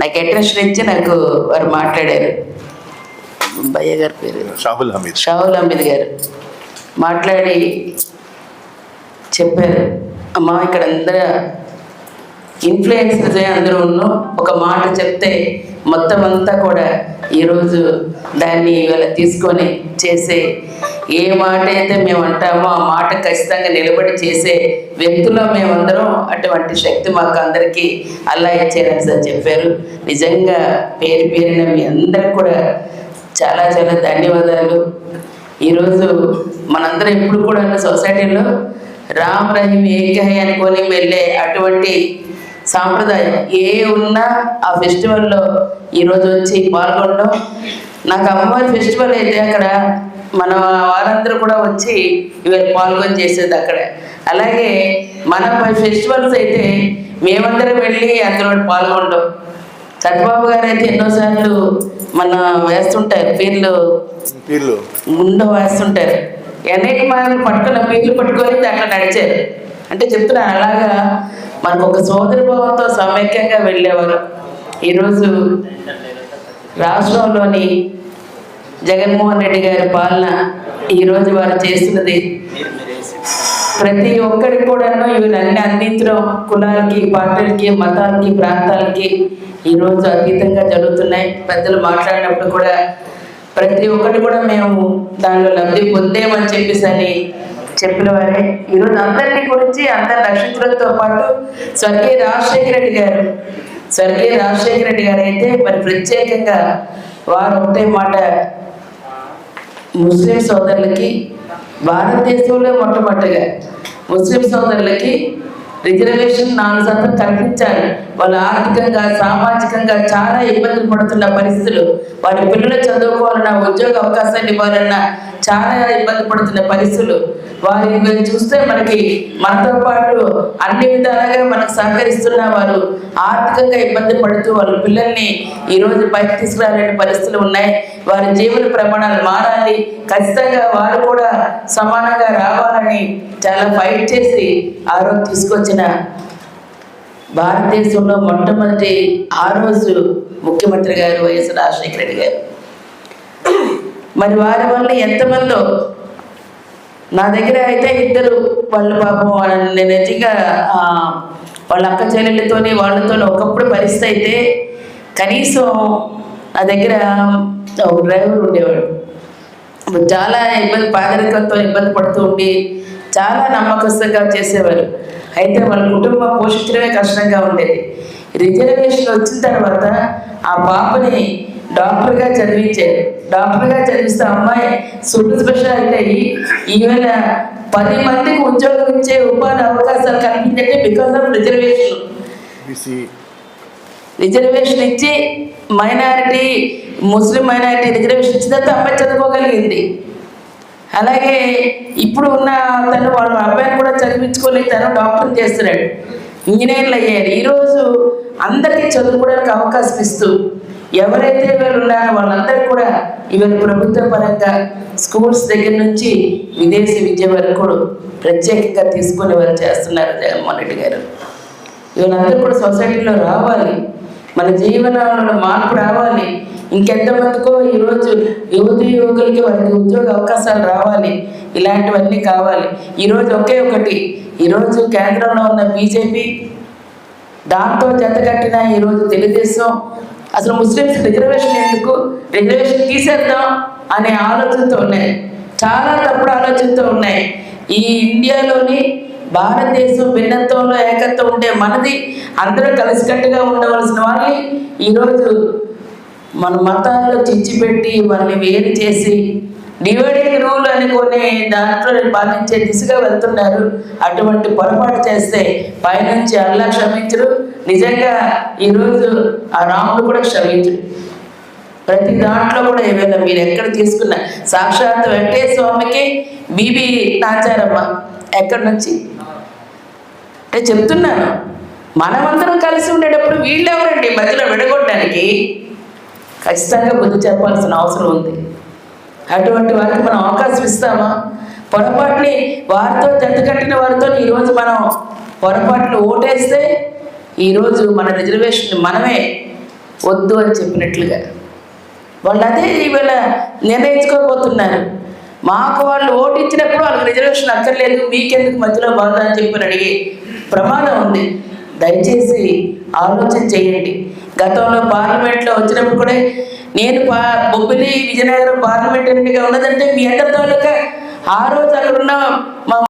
నాకు అటెన్షన్ ఇచ్చి నాకు వారు మాట్లాడారు. భయ్య గారి పేరు? షాహుల్ హమీద్. షాహుల్ అహ్మద్ గారు. మాట్లాడి చెప్పారు. అమ్మా ఇక్కడ అందరూ ఇన్ఫ్లుయెన్సర్స్ అందరూ ఉన్ను. ఒక మాట చెప్తే మొత్తం అంతా కూడా ఈరోజు దాన్ని ఇవాళ తీసుకొని చేసే ఏ మాట అయితే మేము అంటామో ఆ మాట ఖచ్చితంగా నిలబడి చేసే వ్యక్తుల్లో మేమందరం అటువంటి శక్తి మాకు అందరికీ అల్లా ఇచ్చారని సార్ చెప్పారు. నిజంగా పేరు పేరిన మీ అందరికి కూడా చాలా చాలా ధన్యవాదాలు. ఈరోజు మనందరం ఎప్పుడు కూడా ఉన్న సొసైటీలో రామ్ రహీం ఏకహై అనుకొని వెళ్ళే అటువంటి సాంప్రదాయం. ఏ ఉన్నా ఆ ఫెస్టివల్లో ఈరోజు వచ్చి పాల్గొనడం. నాకు అమ్మవారి ఫెస్టివల్ అయితే అక్కడ మన వారందరూ కూడా వచ్చి ఇవాళ పాల్గొని చేసేది అక్కడ. అలాగే మన ఫెస్టివల్స్ అయితే మేమందరం వెళ్ళి అందులో పాల్గొనడం. సత్యబాబు గారు అయితే ఎన్నోసార్లు మన వేస్తుంటారు పీర్లు. వీళ్ళు గుండె వేస్తుంటారు. అనేక మంది పట్టుకున్న పీర్లు పట్టుకొని దాంట్లో నడిచారు. అంటే చెప్తున్నారు అలాగా మనకు ఒక సోదరి భావంతో సమైక్యంగా వెళ్ళేవారు. ఈరోజు రాష్ట్రంలోని జగన్మోహన్ రెడ్డి గారి పాలన ఈరోజు వారు చేస్తున్నది. ప్రతి ఒక్కరికి కూడాను ఇవన్నీ అందించడం కులాలకి పార్టీలకి మతాలకి ప్రాంతాలకి ఈరోజు అతీతంగా జరుగుతున్నాయి. పెద్దలు మాట్లాడినప్పుడు కూడా ప్రతి ఒక్కటి కూడా మేము దానిలో లబ్ధి పొందేమని చెప్పేసి అని చెప్పిన వారే ఈరోజు అందరినీ గురించి అందరి నక్షత్రంతో పాటు స్వర్గీయ రాజశేఖర రెడ్డి గారు. స్వర్గీయ రాజశేఖర రెడ్డి గారు అయితే మరి ప్రత్యేకంగా వారు ఒకటే మాట. ముస్లిం సోదరులకి భారతదేశంలో మొట్టమొదటిగా ముస్లిం సోదరులకి రిజర్వేషన్ నాలుగు శాతం కల్పించాలి వాళ్ళు ఆర్థికంగా సామాజికంగా చాలా ఇబ్బందులు పడుతున్న పరిస్థితులు. వారి పిల్లలు చదువుకోవాలన్నా ఉద్యోగ అవకాశాలు ఇవ్వాలన్నా చాలా ఇబ్బంది పడుతున్న పరిస్థితులు. వారి చూస్తే మనకి మనతో పాటు అన్ని విధాలుగా మనకు సహకరిస్తున్న వారు ఆర్థికంగా ఇబ్బంది పడుతూ వాళ్ళ పిల్లల్ని ఈ రోజు పైకి తీసుకురాలేని పరిస్థితులు ఉన్నాయి. వారి జీవన ప్రమాణాలు మారాలి. ఖచ్చితంగా వారు కూడా సమానంగా రావాలని చాలా ఫైట్ చేసి ఆ రోజు తీసుకొచ్చిన భారతదేశంలో మొట్టమొదటి ఆ రోజు ముఖ్యమంత్రి గారు వైఎస్ రాజశేఖర రెడ్డి గారు. మరి వారి వల్ల ఎంతమందో నా దగ్గర అయితే ఇద్దరు వాళ్ళు పాపం వాళ్ళని నేను నిజంగా వాళ్ళ అక్క చెల్లెళ్ళతోని వాళ్ళతోని ఒకప్పుడు పరిస్థితి అయితే కనీసం నా దగ్గర ఒక డ్రైవర్ ఉండేవాడు. చాలా ఇబ్బంది పేదరికంతో ఇబ్బంది పడుతూ ఉండి చాలా నమ్మకస్తుగా చేసేవారు. అయితే వాళ్ళ కుటుంబం పోషించడమే కష్టంగా ఉండేది. రిజర్వేషన్ వచ్చిన తర్వాత ఆ పాపని డాక్టర్గా చదివించారు. డాక్టర్గా చదివిస్తే అమ్మాయి సూపర్ స్పెషాలిటీ అయ్యి ఈవేళ పది మందికి ఉద్యోగం ఇచ్చే ఉపాధి అవకాశాలు కల్పించంటే బికాస్ ఆఫ్ రిజర్వేషన్ రిజర్వేషన్ ఇచ్చి మైనారిటీ ముస్లిం మైనారిటీ రిజర్వేషన్ ఇచ్చిన తర్వాత అబ్బాయి చదువుకోగలిగింది. అలాగే ఇప్పుడు ఉన్న తను వాళ్ళ అబ్బాయిని కూడా చదివించుకొని తను డాక్టర్ చేస్తున్నాడు. ఇంజనీర్లు అయ్యారు. ఈరోజు అందరికీ చదువుకోవడానికి అవకాశం ఇస్తూ ఎవరైతే వీళ్ళు ఉన్నారో వాళ్ళందరూ కూడా ఇవాళ ప్రభుత్వ పరంగా స్కూల్స్ దగ్గర నుంచి విదేశీ విద్య వరకు కూడా ప్రత్యేకంగా తీసుకునే వారు చేస్తున్నారు జగన్మోహన్ రెడ్డి గారు. వీళ్ళందరూ కూడా సొసైటీలో రావాలి. మన జీవనంలో మార్పు రావాలి. ఇంకెంతమందికో ఈరోజు యువతి యువకులకి వారికి ఉద్యోగ అవకాశాలు రావాలి. ఇలాంటివన్నీ కావాలి. ఈరోజు ఒకే ఒకటి. ఈరోజు కేంద్రంలో ఉన్న బీజేపీ దాంతో జతకట్టిన ఈరోజు తెలుగుదేశం. అసలు ముస్లిమ్స్ రిజర్వేషన్ ఎందుకు? రిజర్వేషన్ తీసేద్దాం అనే ఆలోచనతో ఉన్నాయి. చాలా తప్పుడు ఆలోచనతో ఉన్నాయి. ఈ ఇండియాలోని భారతదేశం భిన్నత్వంలో ఏకత్వం ఉంటే మనది అందరూ కలిసికట్టుగా ఉండవలసిన వాళ్ళని ఈరోజు మన మతాల్లో చిచ్చిపెట్టి వాళ్ళని వేరు చేసి డివైడింగ్ రూల్ అనుకునే దాంట్లో పాటించే దిశగా వెళ్తున్నారు. అటువంటి పొరపాటు చేస్తే పైనుంచి అల్లా క్షమించరు. నిజంగా ఈరోజు ఆ రాముడు కూడా క్షమించరు ప్రతి దాంట్లో కూడా ఏమైనా మీరు ఎక్కడ తీసుకున్న సాక్షాత్ వెంకటేశ్వర స్వామికి బీబీ నాచారమ్మ ఎక్కడి నుంచి? అంటే చెప్తున్నాను. మనమందరం కలిసి ఉండేటప్పుడు వీళ్ళెవరండి మధ్యలో విడగొట్టడానికి? ఖచ్చితంగా బుద్ధి చెప్పాల్సిన అవసరం ఉంది. అటువంటి వారికి మనం అవకాశం ఇస్తామా? పొరపాటుని వారితో టెన్త్ కట్టిన వారితో ఈరోజు మనం పొరపాట్లు ఓటేస్తే ఈరోజు మన రిజర్వేషన్ మనమే వద్దు అని చెప్పినట్లుగా. వాళ్ళు అదే ఈవేళ నిర్ణయించుకోబోతున్నారు. మాకు వాళ్ళు ఓటు ఇచ్చినప్పుడు వాళ్ళకి రిజర్వేషన్ అక్కర్లేదు మీకెందుకు మధ్యలో బాధ అని చెప్పి అడిగే ప్రమాదం ఉంది. దయచేసి ఆలోచన చేయండి. గతంలో పార్లమెంట్లో వచ్చినప్పుడు కూడా నేను పా బొబ్బిలి విజయనగరం పార్లమెంట్ ఎన్నికగా ఉన్నదంటే మీ అందరి తాలూకా ఆ రోజు అక్కడ ఉన్న మా